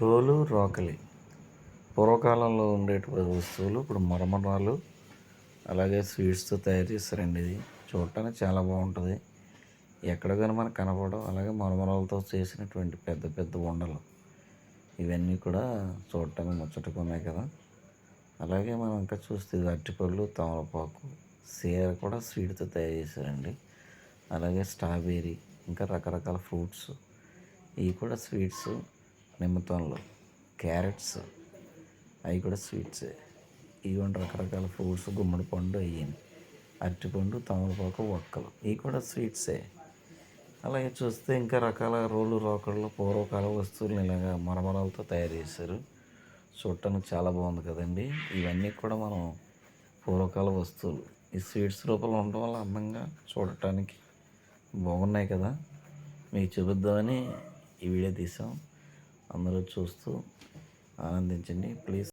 రోలు రోకలి. పూర్వకాలంలో ఉండేటువంటి వస్తువులు ఇప్పుడు మరమరాలు అలాగే స్వీట్స్తో తయారు చేస్తారండి ఇది. చూడటానికి చాలా బాగుంటుంది. ఎక్కడ కానీ మనకు కనపడవు. అలాగే మరమరాలతో చేసినటువంటి పెద్ద పెద్ద ఉండలు. ఇవన్నీ కూడా చూడటానికి ముచ్చటగా ఉన్నాయి కదా. అలాగే మనం ఇంకా చూస్తే ఇది అరటిపళ్ళు తమలపాకు సీర కూడా స్వీట్తో తయారు చేశారండి. అలాగే స్ట్రాబెర్రీ ఇంకా రకరకాల ఫ్రూట్స్. ఇవి కూడా స్వీట్స్. నిమ్మతంలో క్యారెట్స్ అవి కూడా స్వీట్సే. ఇవ్వండి రకరకాల ఫ్రూట్స్ గుమ్మడి పండు అయ్యాయి అరటిపండు తమలపాకు ఒక్కలు. ఇవి కూడా స్వీట్సే. అలాగే చూస్తే ఇంకా రకాల రోళ్ళు రోకళ్ళు పూర్వకాల వస్తువులు ఇలాగా మరమరాలతో తయారు చేశారు. చూడటానికి చాలా బాగుంది కదండి. ఇవన్నీ కూడా మనం పూర్వకాల వస్తువులు. ఈ స్వీట్స్ రూపంలో ఉండడం వల్ల అందంగా చూడటానికి బాగున్నాయి కదా. మీకు చూపిద్దామని ఈ వీడియో తీసాం. అందరూ చూస్తూ ఆనందించండి. ప్లీజ్